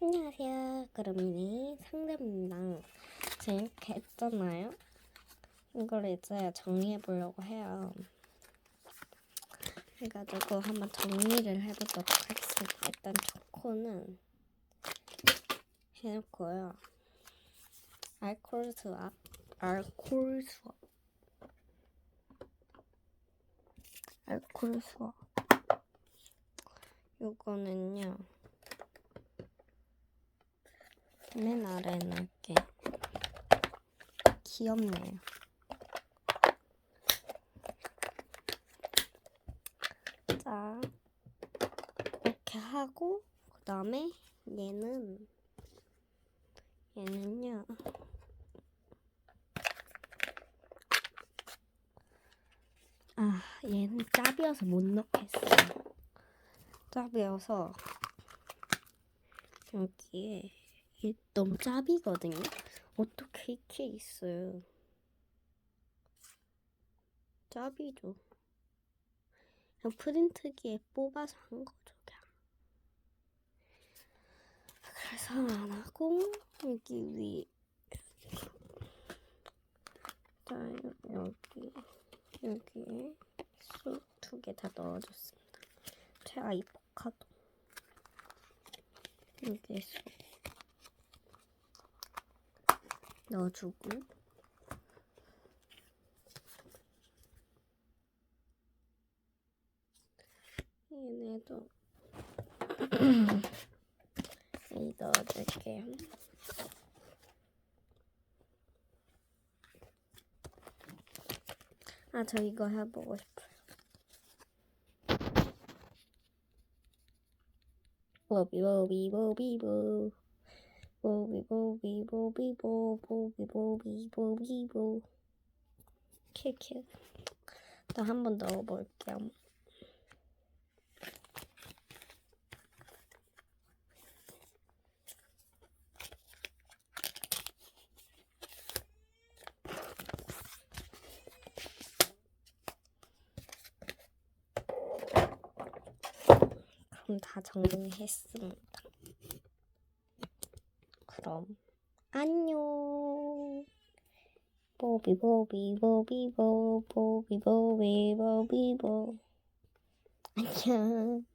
안녕하세요. 그럼이네 상담입니다. 제가 이렇게 했잖아요. 이걸 이제 정리해 보려고 해요. 해가지고 한번 정리를 해보도록 하겠습니다. 일단 초코는 해놓고요. 알코올 수압, 알코올 수압, 알코올 수압. 요거는요. 맨 아래에 놓을게. 귀엽네요. 자, 이렇게 하고, 그 다음에 얘는, 얘는요. 아, 얘는 짭이어서 못 넣겠어요. 짭이어서, 여기에, 너무 짭이거든요? 어떻게 이렇게 있어요? 짭이죠. 그냥 프린트기에 뽑아서 한 거죠, 그냥. 그래서 안 하고, 여기 위. 자, 여기, 여기에 쑥두 개 다 넣어줬습니다. 최아 이포카도. 여기에 쑥. 넣어주고 얘네도 여기 넣어줄게요. 아, 저 이거 해보고 싶어요. 보비보비보비보 보비 보비 보비 보 보비 보비 보비보 큐큐 또한 번 넣어볼게요. 그럼 다 정리했습니다. 그럼 안녕. 보비 보비 보비 보 보비 보비 보비 보 안녕.